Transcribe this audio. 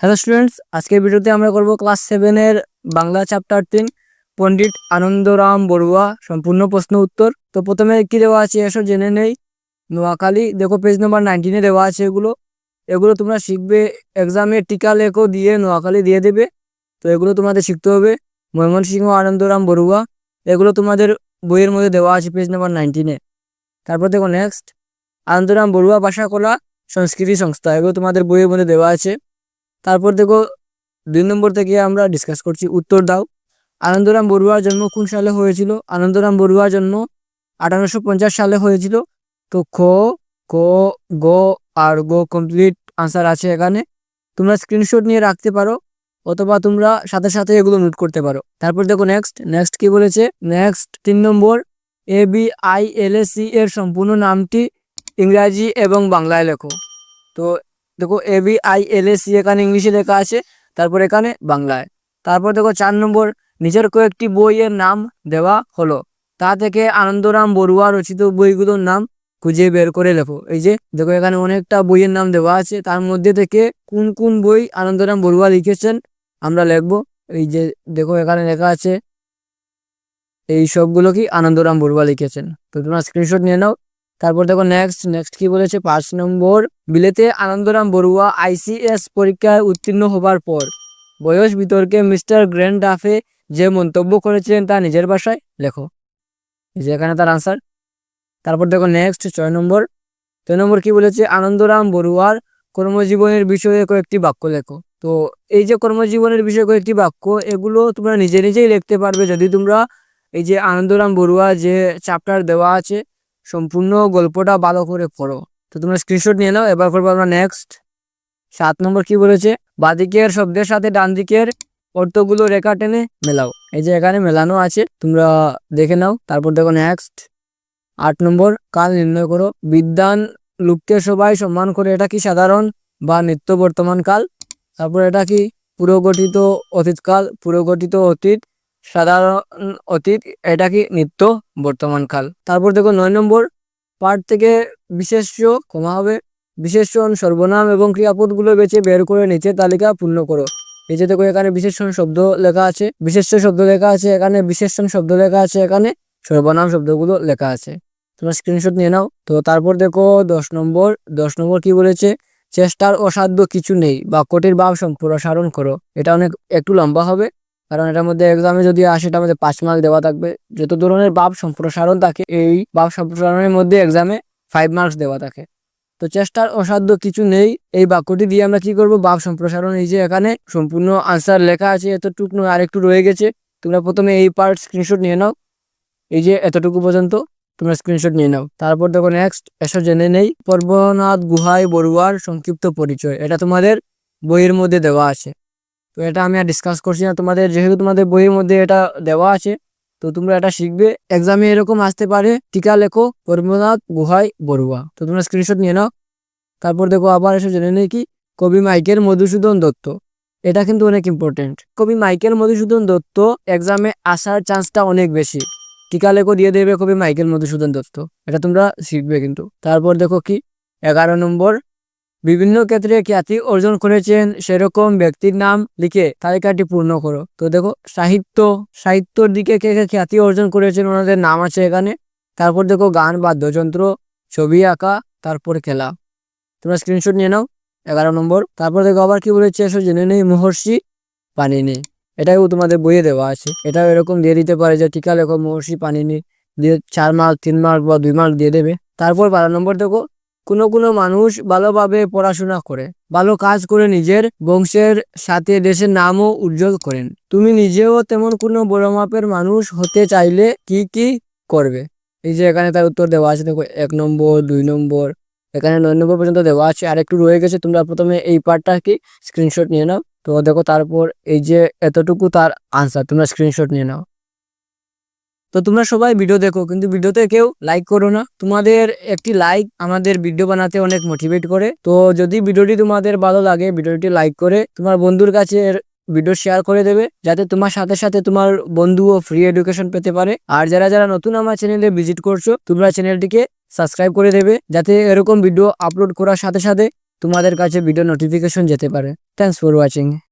Hello students আজকের ভিডিওতে আমরা করব ক্লাস সেভেনের বাংলা চ্যাপ্টার তিন, পণ্ডিত আনন্দরাম বড়ুয়া, সম্পূর্ণ প্রশ্ন উত্তর। তো প্রথমে কি দেওয়া আছে এসব জেনে নেই। নোয়াখালী, দেখো পেজ নাম্বার নাইনটিনে দেওয়া আছে এগুলো। এগুলো তোমরা শিখবে এক্সামে টিকা লেখো দিয়ে নোয়াখালী দিয়ে দেবে। তো এগুলো তোমাদের শিখতে হবে। ময়মনসিংহ আনন্দরাম বড়ুয়া, এগুলো তোমাদের বইয়ের মধ্যে দেওয়া আছে পেজ নাম্বার নাইনটিনে তারপর দেখো নেক্সট আনন্দরাম বড়ুয়া ভাষা কলা সংস্কৃতি সংস্থা, এগুলো তোমাদের বইয়ের মধ্যে দেওয়া আছে। তারপর দেখো দুই নম্বর থেকে আমরা ডিসকাস করছি, উত্তর দাও। আনন্দরাম বড়ুয়ার জন্ম কোন সালে হয়েছিল? আনন্দরাম বড়ুয়ার জন্ম আঠারোশো পঞ্চাশ সালে হয়েছিল। তো খ, ক, গ আর গ কমপ্লিট আনসার আছে এখানে। তোমরা স্ক্রিনশট নিয়ে রাখতে পারো অথবা তোমরা সাথে সাথে এগুলো নোট করতে পারো। তারপর দেখো নেক্সট নেক্সট কি বলেছে? নেক্সট তিন নম্বর A B I L A C এর সম্পূর্ণ নামটি ইংরাজি এবং বাংলায় লেখো। তো দেখো A B I L A C এখানে ইংলিশে লেখা আছে, তারপর এখানে বাংলায়। তারপর দেখো চার নম্বর, নিজের কয়েকটি বইয়ের নাম দেওয়া হলো। তা থেকে আনন্দরাম বড়ুয়া রচিত বইগুলোর নাম খুঁজে বের করে লেখো। এই যে, দেখো এখানে অনেকটা বইয়ের নাম দেওয়া আছে, তার মধ্যে থেকে কোন কোন বই আনন্দরাম বড়ুয়া লিখেছেন আমরা লিখব। এই যে, দেখো এখানে লেখা আছে, এই সবগুলো কি আনন্দরাম বড়ুয়া লিখেছেন। তো তোমরা স্ক্রিনশট নিয়ে নাও তারপর দেখো নেক্সট নেক্সট কি বলেছে? পাঁচ নম্বর, বিলেতে আনন্দরাম বড়ুয়া আইসিএস পরীক্ষায় উত্তীর্ণ হবার পর বয়স বিতর্কে মিস্টার গ্র্যান্ড ডাফে যে মন্তব্য করেছিলেন তা নিজের ভাষায় লেখো। যে এখানে তার আনসার তারপর দেখো নেক্সট ছয় নম্বর। ছয় নম্বর কি বলেছে? আনন্দরাম বড়ুয়ার কর্মজীবনের বিষয়ে কয়েকটি বাক্য লেখো। তো এই যে কর্মজীবনের বিষয়ে কয়েকটি বাক্য, এগুলো তোমরা নিজে নিজেই লিখতে পারবে। যদি তোমরা এই যে আনন্দরাম বড়ুয়া যে চ্যাপ্টার দেওয়া আছে সম্পূর্ণ গল্পটা ভালো করে পড়ো। তো তোমরা স্ক্রিনশট নিয়ে নাও, এবার করব আমরা নেক্সট সাত নম্বর কি বলেছে? বাদিকের শব্দের সাথে ডান দিকের অর্থগুলো রেখা টেনে মেলাও। এই যে এখানে মেলানো আছে, তোমরা দেখে নাও, তারপর দেখো নেক্সট আট নম্বর, কাল নির্ণয় করো। বিদ্যান লোককে সবাই সম্মান করে, এটা কি সাধারণ বা নিত্য বর্তমান কাল? তারপর এটা কি পুরোগঠিত অতীতকাল পুরোগঠিত অতীত? সাধারণ অতীত, এটা কি নিত্য বর্তমান কাল? তারপর দেখো নয় নম্বর পার্ট থেকে বিশেষ্য কমা হবে। বিশেষণ সর্বনাম এবং ক্রিয়াপদগুলো বেছে বের করে নিচে তালিকা পূর্ণ করো। যে দেখো এখানে বিশেষণ শব্দ লেখা আছে। বিশেষ্য শব্দ লেখা আছে। এখানে বিশেষণ শব্দ লেখা আছে। এখানে সর্বনাম শব্দগুলো লেখা আছে। তোমরা স্ক্রিনশট নিয়ে নাও। তো তারপর দেখো দশ নম্বর দশ নম্বর কি বলেছে? চেষ্টার অসাধ্য কিছু নেই। বাক্যটির ভাব সম্প্রসারণ করো। এটা অনেক, একটু লম্বা হবে। কারণ এটার মধ্যে এক্সামে যদি আসে, এটার মধ্যে পাঁচ মার্ক দেওয়া থাকবে। যত ধরনের বাপ সম্প্রসারণ থাকে, এই বাপ সম্প্রসারণের মধ্যে এক্সামে ফাইভ মার্কস দেওয়া থাকে। তো চেষ্টার অসাধ্য কিছু নেই। এই বাক্যটি দিয়ে আমরা কি করব? বাপ সম্প্রসারণ, এই যে এখানে সম্পূর্ণ আনসার লেখা আছে, এতটুকু নয়, আরেকটু রয়ে গেছে। তোমরা প্রথমে এই পার্ট স্ক্রিনশট নিয়ে নাও। এই যে এতটুকু পর্যন্ত তোমরা স্ক্রিনশট নিয়ে নাও। তারপর দেখো নেক্সট এসব জেনে নেই। পর্বনাথ গুহাই বড়ুয়ার সংক্ষিপ্ত পরিচয়, এটা তোমাদের বইয়ের মধ্যে দেওয়া আছে। তো এটা আমি আর ডিসকাস করছি না। তোমাদের যেহেতু তোমাদের বইয়ের মধ্যে এটা দেওয়া আছে, তো তোমরা এটা শিখবে। এক্সামে এরকম আসতে পারে, টিকা লেখো, পরমনাথ গুহাই বড়ুয়া। তো তোমরা স্ক্রিনশট নিয়ে নাও। তারপর দেখো, আবার এসে জেনে নেই কি, কবি মাইকেল মধুসূদন দত্ত। এটা কিন্তু অনেক ইম্পর্টেন্ট কবি মাইকেল মধুসূদন দত্ত এক্সামে আসার চান্সটা অনেক বেশি। টিকা লেখো দিয়ে দেবে কবি মাইকেল মধুসূদন দত্ত। এটা তোমরা শিখবে কিন্তু। তারপর দেখো কি, এগারো নম্বর বিভিন্ন ক্ষেত্রে খ্যাতি অর্জন করেছেন সেরকম ব্যক্তির নাম লিখে তালিকাটি পূর্ণ করো। তো দেখো, সাহিত্য, সাহিত্যর দিকে কে কে খ্যাতি অর্জন করেছেন ওনাদের নাম আছে এখানে। তারপর দেখো, গান, বাদ্যযন্ত্র, ছবি আঁকা, তারপর খেলা। তোমরা স্ক্রিনশট নিয়ে নাও, এগারো নম্বর। তারপর দেখো, আবার কি বলেছে এসব জেনে নেই মহর্ষি পানিনি এটাও তোমাদের বইয়ে দেওয়া আছে। এটাও এরকম দিয়ে দিতে পারে যে টিকা লেখো মহর্ষি পানিনি দিয়ে চার মার্ক তিন মার্ক বা দুই মার্ক দিয়ে দেবে। তারপর বারো নম্বর দেখো কোনো কোনো মানুষ ভালোভাবে পড়াশোনা করে, ভালো কাজ করে নিজের বংশের সাথে দেশের নামও উজ্জ্বল করেন। তুমি নিজেও তেমন কোনো বড় মাপের মানুষ হতে চাইলে কি কি করবে? এই যে এখানে তার উত্তর দেওয়া আছে, দেখো, এক নম্বর, দুই নম্বর, এখানে নয় নম্বর পর্যন্ত দেওয়া আছে আর একটু রয়ে গেছে, তোমরা প্রথমে এই পার্টটা কি স্ক্রিনশট নিয়ে নাও। তো দেখো, তারপর এই যে এতটুকু তার আনসার তোমরা স্ক্রিনশট নিয়ে নাও। তো তোমরা সবাই ভিডিও দেখো, কিন্তু ভিডিওতে কেউ লাইক করো না। তোমাদের একটি লাইক আমাদের ভিডিও বানাতে অনেক মোটিভেট করে। তো যদি ভিডিওটি তোমাদের ভালো লাগে ভিডিওটি লাইক করে তোমার বন্ধুর কাছে ভিডিও শেয়ার করে দেবে, যাতে তোমার সাথে সাথে তোমার বন্ধুও ফ্রি এডুকেশন পেতে পারে। আর যারা যারা নতুন আমার চ্যানেলে ভিজিট করছ, তোমরা চ্যানেলটিকে সাবস্ক্রাইব করে দেবে, যাতে এরকম ভিডিও আপলোড করার সাথে সাথে তোমাদের কাছে ভিডিও নোটিফিকেশন যেতে পারে। Thanks for watching